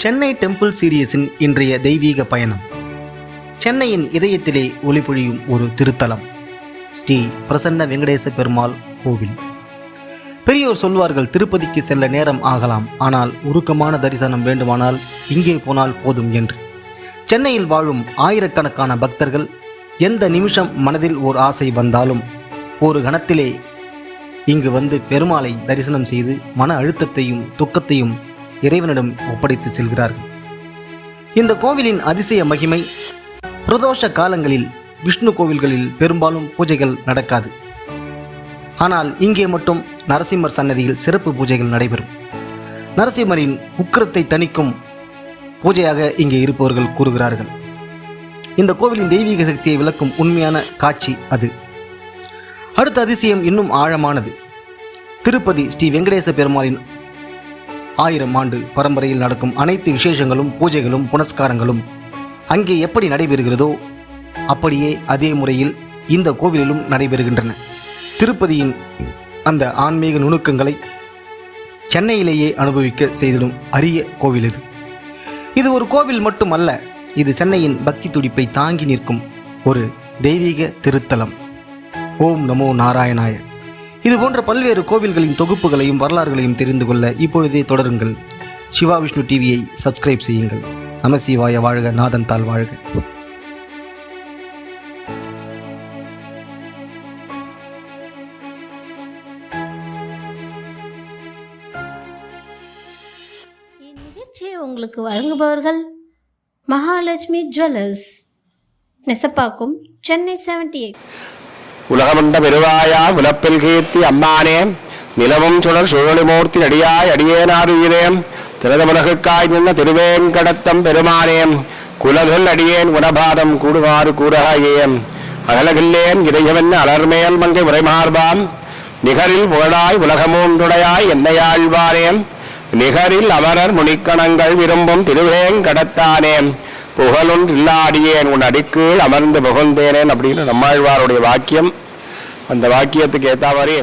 Chennai temple சீரியஸின் இன்றைய தெய்வீக பயணம். சென்னையின் இதயத்திலே ஒளிபொழியும் ஒரு திருத்தலம் ஸ்ரீ பிரசன்ன வெங்கடேச பெருமாள் கோவில். பெரியோர் சொல்வார்கள் திருப்பதிக்கு செல்ல நேரம் ஆகலாம். ஆனால் உருக்கமான தரிசனம் வேண்டுமானால் இங்கே போனால் போதும் என்று. சென்னையில் வாழும் ஆயிரக்கணக்கான பக்தர்கள் எந்த நிமிஷம் மனதில் ஓர் ஆசை வந்தாலும் ஒரு கணத்திலே இங்கு வந்து பெருமாளை தரிசனம் செய்து மன அழுத்தத்தையும் துக்கத்தையும் இறைவனிடம் ஒப்படைத்து செல்கிறார்கள். இந்த கோவிலின் அதிசய மகிமை பிரதோஷ காலங்களில் விஷ்ணு கோவில்களில் பெரும்பாலும் பூஜைகள் நடக்காது. ஆனால் இங்கே மட்டும் நரசிம்மர் சன்னதியில் சிறப்பு பூஜைகள் நடைபெறும். நரசிம்மரின் உக்கிரத்தை தணிக்கும் பூஜையாக இங்கே இருப்பவர்கள் கூறுகிறார்கள். இந்த கோவிலின் தெய்வீக சக்தியை விளக்கும் உண்மையான காட்சி அது. அடுத்த அதிசயம் இன்னும் ஆழமானது. திருப்பதி ஸ்ரீ வெங்கடேச பெருமாளின் ஆயிரம் ஆண்டு பரம்பரையில் நடக்கும் அனைத்து விசேஷங்களும் பூஜைகளும் புனஸ்காரங்களும் அங்கே எப்படி நடைபெறுகிறதோ அப்படியே அதே முறையில் இந்த கோவிலிலும் நடைபெறுகின்றன. திருப்பதியின் அந்த ஆன்மீக நுணுக்கங்களை சென்னையிலேயே அனுபவிக்க செய்திடும் அரிய கோவில் இது. இது ஒரு கோவில் மட்டுமல்ல இது சென்னையின் பக்தி துடிப்பை தாங்கி நிற்கும் ஒரு தெய்வீக திருத்தலம். ஓம் நமோ நாராயணாய. இது போன்ற பல்வேறு கோவில்களின் தொகுப்புகளையும் வரலாறுகளையும் தெரிந்து கொள்ள இப்பொழுதே தொடருங்கள். சிவா விஷ்ணு டிவியை சப்ஸ்கிரைப் செய்யுங்கள். நமசிவாய வாழ்க நாதன் தாள் வாழ்க. இந்நிகழ்ச்சியை உங்களுக்கு வழங்குபவர்கள் Mahalakshmi jewellers. Nesapakkam Chennai seventy eight உலகமண்ட பெருவாயா உலப்பில் கீர்த்தி அம்மானே நிலவும் சுடர் சுழலிமூர்த்தி அடியாய் அடியேனாருயிரேம் திரதமுலகுக்காய் நின்ன திருவேங்கடத்தம் பெருமானேம் குலகுல் அடியேன் உணபாதம் கூடுவாறு கூறாயேம் அகலகில்லேன் இறையவன் அலர்மேல் மங்கை உரைமார்பாம் நிகரில் புகழாய் உலகமூன்றுடையாய் என்னையாழ்வானேம் நிகரில் அமரர் முனிக்கணங்கள் விரும்பும் திருவேங்கடத்தானேம் புகழொன் இல்லாடியேன் உன் அடிக்கீழ் அமர்ந்து புகழ்ந்தேனேன் அப்படின்னு நம்மாழ்வாருடைய வாக்கியம் அந்த வாக்கியத்துக்கு ஏத்த மாதிரி.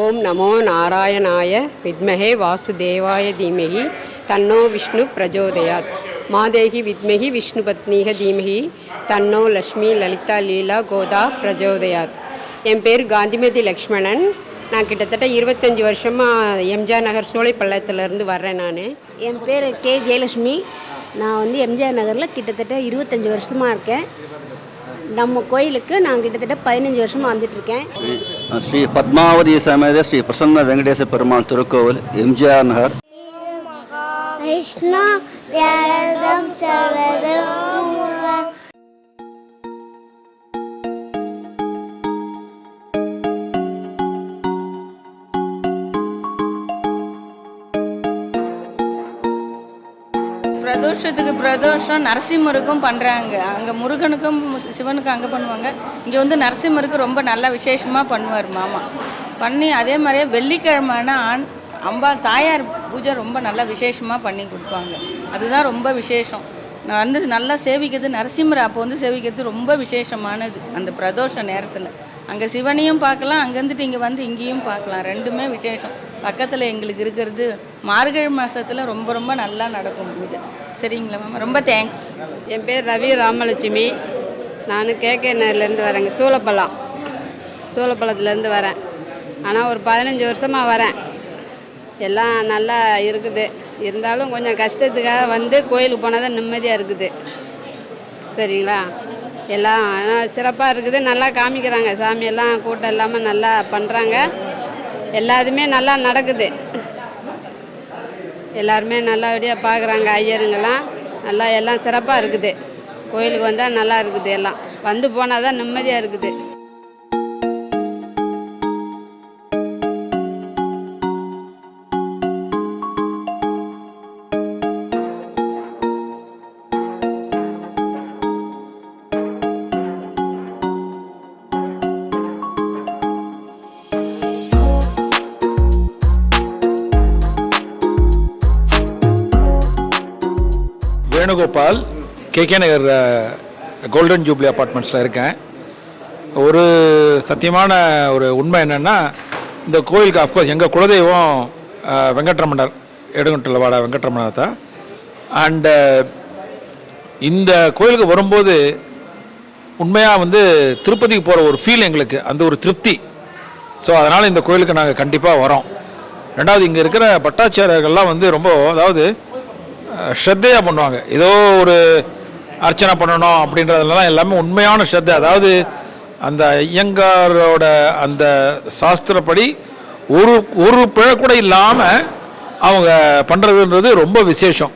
ஓம் நமோ நாராயணாய வித்மகே வாசுதேவாய தீமகி தன்னோ விஷ்ணு பிரஜோதயாத். மாதேகி வித்மகி விஷ்ணு பத்னீக தீமகி தன்னோ லக்ஷ்மி லலிதா லீலா கோதா பிரஜோதயாத். என் பேர் காந்திமதி லக்ஷ்மணன். நான் கிட்டத்தட்ட இருபத்தஞ்சி வருஷமாக எம்ஜிஆர் நகர் சோலைப்பள்ளத்திலேருந்து வர்றேன் நான். என் பேர் கே ஜெயலட்சுமி. நான் வந்து எம்ஜிஆர் நகரில் கிட்டத்தட்ட இருபத்தஞ்சி வருஷமாக இருக்கேன். நம்ம கோயிலுக்கு நான் கிட்டத்தட்ட பதினஞ்சு வருஷமாக வந்துட்டுருக்கேன். ஸ்ரீ பத்மாவதி சமேத ஸ்ரீ பிரசன்ன வெங்கடேச பெருமாள் திருக்கோவில் எம்ஜிஆர் நகர். விஷ்ணு பிரதோஷத்துக்கு பிரதோஷம் நரசிம்மருக்கும் பண்ணுறாங்க அங்கே முருகனுக்கும் சிவனுக்கும் அங்கே பண்ணுவாங்க. இங்கே வந்து நரசிம்மருக்கு ரொம்ப நல்லா விசேஷமாக பண்ணுவார் மாமா. பண்ணி அதே மாதிரியே வெள்ளிக்கிழமைனா ஆண் அம்பா தாயார் பூஜை ரொம்ப நல்லா விசேஷமாக பண்ணி கொடுப்பாங்க. அதுதான் ரொம்ப விசேஷம். நான் வந்து நல்லா சேவிக்கிறது நரசிம்மர் அப்போ வந்து சேவிக்கிறது ரொம்ப விசேஷமானது அந்த பிரதோஷ நேரத்தில். அங்கே சிவனையும் பார்க்கலாம் அங்கேருந்துட்டு இங்கே வந்து இங்கேயும் பார்க்கலாம். ரெண்டுமே விசேஷம். பக்கத்தில் எங்களுக்கு இருக்கிறது மார்கழி மாதத்தில் ரொம்ப ரொம்ப நல்லா நடக்கும் பூஜை. சரிங்களா மேம்? ரொம்ப தேங்க்ஸ் என் பேர் ரவி ராமலட்சுமி. நான் கேகே நகர்லேருந்து வரேங்க. சூளப்பள்ளம் சூளப்பள்ளத்துலேருந்து வரேன். ஆனால் ஒரு பதினஞ்சு வருஷமாக வரேன். எல்லாம் நல்லா இருக்குது. இருந்தாலும் கொஞ்சம் கஷ்டத்துக்காக வந்து கோயிலுக்கு போனால் தான் நிம்மதியாக இருக்குது. சரிங்களா? எல்லாம் ஆனால் சிறப்பாக இருக்குது. நல்லா காமிக்கிறாங்க. சாமியெல்லாம் கூட்டம் இல்லாமல் நல்லா பண்ணுறாங்க எல்லாத்துமே நல்லா நடக்குது. எல்லாருமே நல்லபடியாக பார்க்குறாங்க ஐயருங்கெல்லாம். நல்லா எல்லாம் சிறப்பாக இருக்குது. கோயிலுக்கு வந்தால் நல்லா இருக்குது எல்லாம். வந்து போனால் தான் நிம்மதியாக இருக்குது. Venugopal K K Nagar golden jubilee அப்பார்ட்மெண்ட்ஸில் இருக்கேன். ஒரு சத்தியமான ஒரு உண்மை என்னென்னா இந்த கோயிலுக்கு அஃப்கோர்ஸ் எங்கள் குலதெய்வம் வெங்கட்ரமணர் எடுகுண்டில் வாட வெங்கட்ரமணர் தான். அண்டு இந்த கோயிலுக்கு வரும்போது உண்மையாக வந்து திருப்பதிக்கு போகிற ஒரு ஃபீல் எங்களுக்கு அந்த ஒரு திருப்தி. ஸோ அதனால் இந்த கோயிலுக்கு நாங்கள் கண்டிப்பாக வரோம். ரெண்டாவது இங்கே இருக்கிற பட்டாச்சாரியர்கள்லாம் வந்து ரொம்ப அதாவது ஸ்ரத்தையாக பண்ணுவாங்க. ஏதோ ஒரு அர்ச்சனை பண்ணணும் அப்படின்றதுலாம் எல்லாமே உண்மையான ஸ்ரத்தை. அதாவது அந்த ஐயங்காரோட அந்த சாஸ்திரப்படி ஒரு ஒரு பிழை கூட இல்லாமல் அவங்க பண்ணுறதுன்றது ரொம்ப விசேஷம்.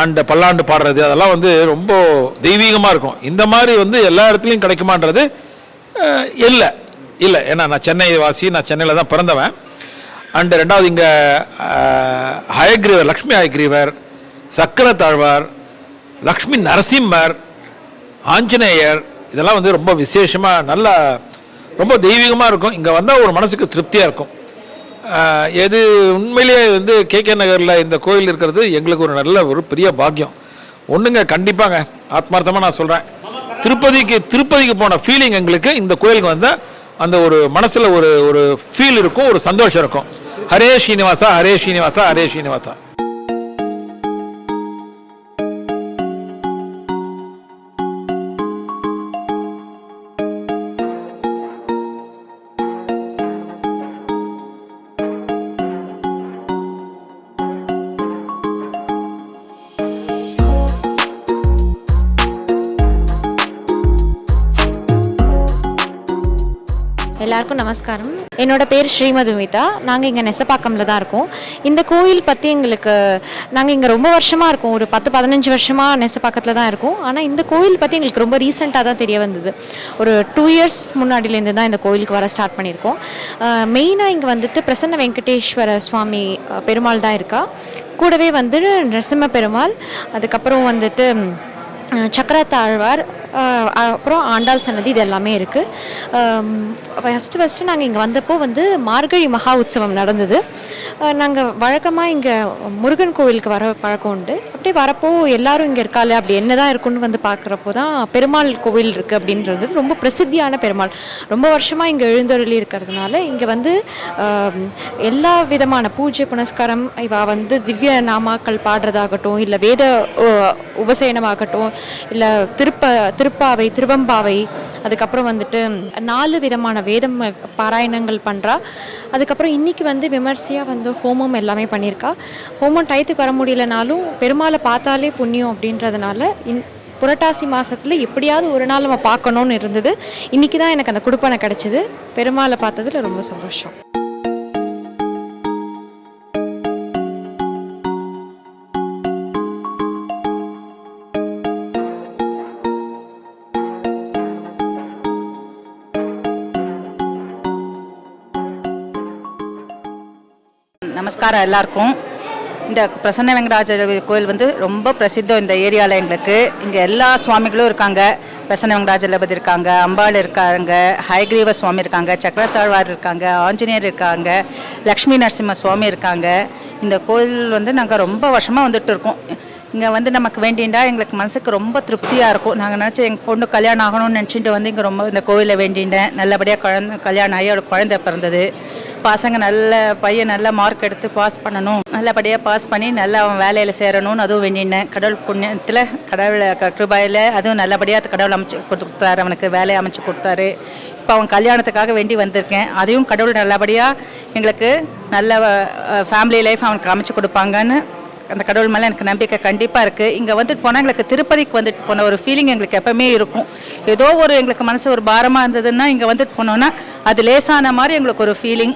அண்ட் பல்லாண்டு பாடுறது அதெல்லாம் வந்து ரொம்ப தெய்வீகமாக இருக்கும். இந்த மாதிரி வந்து எல்லா இடத்துலையும் கிடைக்குமான்றது இல்லை. இல்லை. ஏன்னா நான் சென்னை வாசி நான் சென்னையில் தான் பிறந்தவன். அண்டு ரெண்டாவது இங்கே ஹயக்ரீவர் லக்ஷ்மி ஹயக்ரீவர் சக்கரத்தாழ்வார் லக்ஷ்மி நரசிம்மர் ஆஞ்சநேயர் இதெல்லாம் வந்து ரொம்ப விசேஷமாக நல்லா ரொம்ப தெய்வீகமாக இருக்கும். இங்கே வந்தால் ஒரு மனசுக்கு திருப்தியாக இருக்கும். எது உண்மையிலேயே வந்து கே கே நகரில் இந்த கோயில் இருக்கிறது எங்களுக்கு ஒரு நல்ல ஒரு பெரிய பாக்கியம். ஒன்றுங்க கண்டிப்பாங்க. ஆத்மார்த்தமாக நான் சொல்கிறேன் திருப்பதிக்கு திருப்பதிக்கு போன ஃபீலிங் எங்களுக்கு. இந்த கோயிலுக்கு வந்தால் அந்த ஒரு மனசில் ஒரு ஒரு ஃபீல் இருக்கும் ஒரு சந்தோஷம் இருக்கும். ஹரே ஸ்ரீனிவாசா ஹரே ஸ்ரீனிவாசா ஹரே ஸ்ரீனிவாசா. எல்லாருக்கும் நமஸ்காரம். என்னோட பேர் ஸ்ரீமதுமிதா நாங்கள் இங்கே நெசப்பாக்கம்ல தான் இருக்கோம். இந்த கோயில் பற்றி எங்களுக்கு நாங்கள் இங்கே ரொம்ப வருஷமாக இருக்கோம். ஒரு பத்து பதினஞ்சு வருஷமாக நெசப்பாக்கத்தில் தான் இருக்கோம். ஆனால் இந்த கோயில் பற்றி எங்களுக்கு ரொம்ப ரீசெண்டாக தான் தெரிய வந்தது. ஒரு டூ இயர்ஸ் முன்னாடிலேருந்து தான் இந்த கோயிலுக்கு வர ஸ்டார்ட் பண்ணியிருக்கோம். மெயினாக இங்கே வந்துட்டு பிரசன்ன வெங்கடேஸ்வர சுவாமி பெருமாள் தான் இருக்கா. கூடவே வந்து நரசிம்ம பெருமாள் அதுக்கப்புறம் வந்துட்டு சக்கரத்தாழ்வார் அப்புறம் ஆண்டாள் சன்னதி இது எல்லாமே இருக்குது ஃபஸ்ட்டு ஃபஸ்ட்டு நாங்கள் இங்கே வந்தப்போ வந்து மார்கழி மகா உற்சவம் நடந்தது. நாங்கள் வழக்கமாக இங்கே முருகன் கோவிலுக்கு வர பழக்கம் உண்டு. அப்படியே வரப்போ எல்லாரும் இங்கே இருக்காள் அப்படி என்ன தான் இருக்குன்னு வந்து பார்க்குறப்போ தான் பெருமாள் கோவில் இருக்குது அப்படின்றது ரொம்ப பிரசித்தியான பெருமாள். ரொம்ப வருஷமாக இங்கே எழுந்தருளி இருக்கிறதுனால இங்கே வந்து எல்லா விதமான பூஜை புனஸ்காரம் இவா வந்து திவ்ய நாமாக்கள் பாடுறதாகட்டும் இல்லை வேத உபசயனமாகட்டும் இல்லை திருப்ப திருப்பாவை திருவம்பாவை அதுக்கப்புறம் வந்துட்டு நாலு விதமான வேதம் பாராயணங்கள் பண்ணுறா அதுக்கப்புறம் இன்னைக்கு வந்து விமர்சையாக வந்து ஹோமம் எல்லாமே பண்ணியிருக்கா. ஹோமம் டயத்துக்கு வர முடியலனாலும் பெருமாளை பார்த்தாலே புண்ணியம் அப்படின்றதுனால இன் புரட்டாசி மாதத்தில் எப்படியாவது ஒரு நாள் நம்ம பார்க்கணுன்னு இருந்தது. இன்றைக்கி தான் எனக்கு அந்த குடுப்பனை கிடச்சிது. பெருமாளை பார்த்ததுல ரொம்ப சந்தோஷம். நமஸ்காரம் எல்லாருக்கும். இந்த பிரசன்ன வெங்கடாஜர் கோயில் வந்து ரொம்ப பிரசித்தம் இந்த ஏரியாவில் எங்களுக்கு. இங்கே எல்லா சுவாமிகளும் இருக்காங்க. பிரசன்ன வெங்கடாஜலபதி இருக்காங்க அம்பாள் இருக்காங்க ஹயக்ரீவ சுவாமி இருக்காங்க சக்கரத்தாழ்வார் இருக்காங்க ஆஞ்சநேயர் இருக்காங்க லக்ஷ்மி நரசிம்ம சுவாமி இருக்காங்க. இந்த கோயில் வந்து நாங்கள் ரொம்ப வருஷமாக வந்துட்டு இருக்கோம். இங்கே வந்து நமக்கு வேண்டிண்டா எங்களுக்கு மனசுக்கு ரொம்ப திருப்தியாக இருக்கும். நாங்கள் நினச்சி எங்கள் பொண்ணு கல்யாணம் ஆகணும்னு நினச்சிட்டு வந்து இங்கே ரொம்ப இந்த கோயிலை வேண்டிண்டேன். நல்லபடியாக குழந்த கல்யாணம் ஆகி அவளுக்கு குழந்தை பிறந்தது. பசங்க நல்ல பையன் நல்ல மார்க் எடுத்து பாஸ் பண்ணணும். நல்லபடியாக பாஸ் பண்ணி நல்லா அவன் வேலையில் சேரணும்னு அதுவும் வேண்டினேன். கடவுள் புண்ணியத்தில் கடவுளை கிருபாயில் அதுவும் நல்லபடியாக கடவுள் அமைச்சு கொடுத்தாரு. அவனுக்கு வேலையை அமைச்சு கொடுத்தாரு. இப்போ அவன் கல்யாணத்துக்காக வேண்டி வந்திருக்கேன். அதையும் கடவுள் நல்லபடியாக எங்களுக்கு நல்ல ஃபேமிலி லைஃப் அவனுக்கு அமைச்சு கொடுப்பாங்கன்னு அந்த கடவுள் மேலே எனக்கு நம்பிக்கை கண்டிப்பாக இருக்குது இங்கே வந்துட்டு போனால் எங்களுக்கு திருப்பதிக்கு வந்துட்டு போன ஒரு ஃபீலிங் எங்களுக்கு எப்போவுமே இருக்கும். ஏதோ ஒரு எங்களுக்கு மனசு ஒரு பாரமாக இருந்ததுன்னா இங்கே வந்துட்டு போனோன்னா அது லேசான மாதிரி எங்களுக்கு ஒரு ஃபீலிங்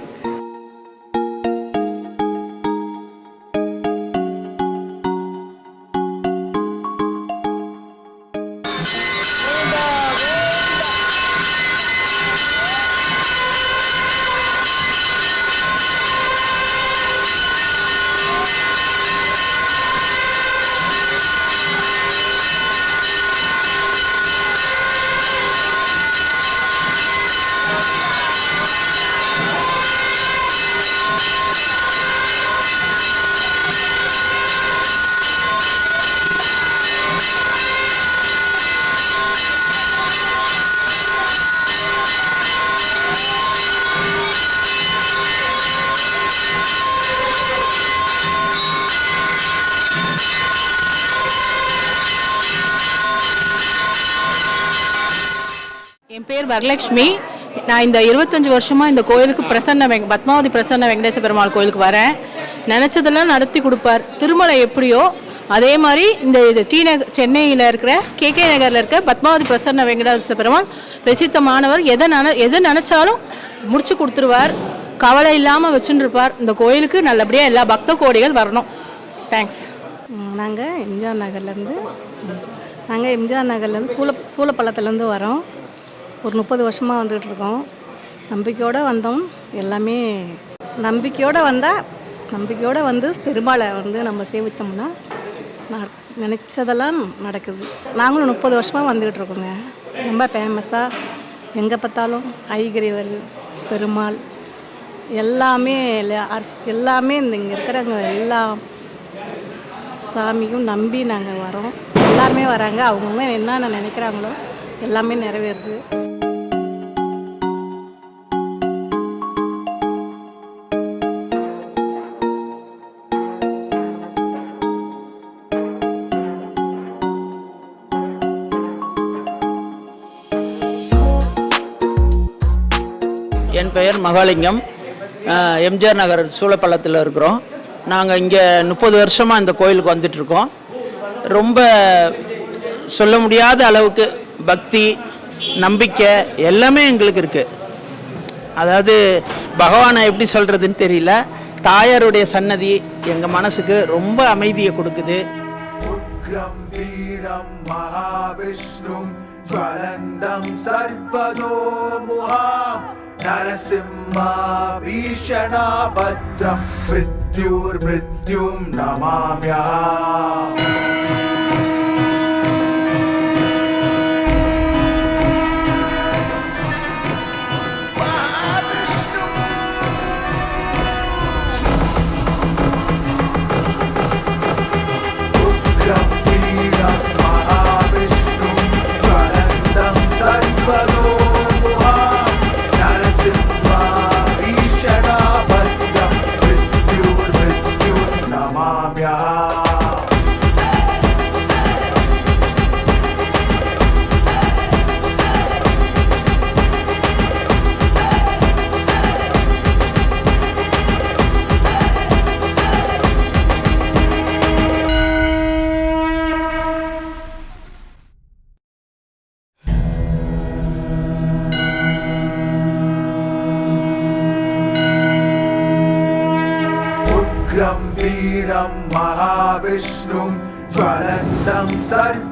என் பேர் வரலட்சுமி. நான் இந்த இருபத்தஞ்சி வருஷமாக இந்த கோயிலுக்கு பிரசன்ன வெங் பத்மாவதி பிரசன்ன வெங்கடேச பெருமாள் கோயிலுக்கு வரேன். நினச்சதெல்லாம் நடத்தி கொடுப்பார். திருமலை எப்படியோ அதே மாதிரி இந்த இது டி நகர் சென்னையில் இருக்கிற கே கே நகரில் இருக்க பத்மாவதி பிரசன்ன வெங்கடேச பெருமாள் பிரசித்தமானவர் எதை நன எதை நினச்சாலும் முடிச்சு கொடுத்துருவார். கவலை இல்லாமல் வச்சுருப்பார். இருப்பார் இந்த கோயிலுக்கு நல்லபடியாக எல்லா பக்த கோடிகள் வரணும். தேங்க்ஸ் நாங்கள் எம்ஜிஆர் நகர்லேருந்து நாங்கள் எம்ஜிஆர் நகர்லேருந்து சூழ சூழப்பள்ளத்துலேருந்து வரோம். ஒரு முப்பது வருஷமாக வந்துகிட்டு இருக்கோம். நம்பிக்கையோடு வந்தோம். எல்லாமே நம்பிக்கையோடு வந்தால் நம்பிக்கையோடு வந்து பெருமாளை வந்து நம்ம சேவிச்சோம்னா நான் நினச்சதெல்லாம் நடக்குது. நாங்களும் முப்பது வருஷமாக வந்துக்கிட்டு இருக்கோங்க. ரொம்ப ஃபேமஸாக எங்கே பார்த்தாலும் ஐகிரிவர் பெருமாள் எல்லாமே எல்லாமே இந்த இங்கே இருக்கிறவங்க எல்லா சாமியும் நம்பி நாங்கள் வரோம். எல்லாருமே வராங்க. அவங்கவுங்க என்னென்ன நினைக்கிறாங்களோ எல்லாமே நிறைவேறுது. என் பெயர் மகாலிங்கம். எம்ஜிஆர் நகர் சூழப்பள்ளத்தில் இருக்கிறோம். நாங்கள் இங்கே முப்பது வருஷமாக இந்த கோயிலுக்கு வந்துட்டுருக்கோம். ரொம்ப சொல்ல முடியாத அளவுக்கு பக்தி நம்பிக்கை எல்லாமே எங்களுக்கு இருக்குது அதாவது பகவானை எப்படி சொல்கிறதுன்னு தெரியல. தாயாருடைய சன்னதி எங்கள் மனசுக்கு ரொம்ப அமைதியை கொடுக்குது. उग्रं वीरं महाविष्णुं ज्वलन्तं सर्वतोमुहां नरसिंहाभीषणाभद्रं मृत्युर्मृत्युं नमाम्यहम्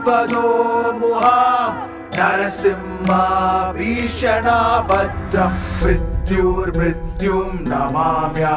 ഗണപതോ മുഹാ നരസിംഹ ഭീഷണ ഭദ്രം മൃത്യുർമൃത്യും നമാമ്യാ.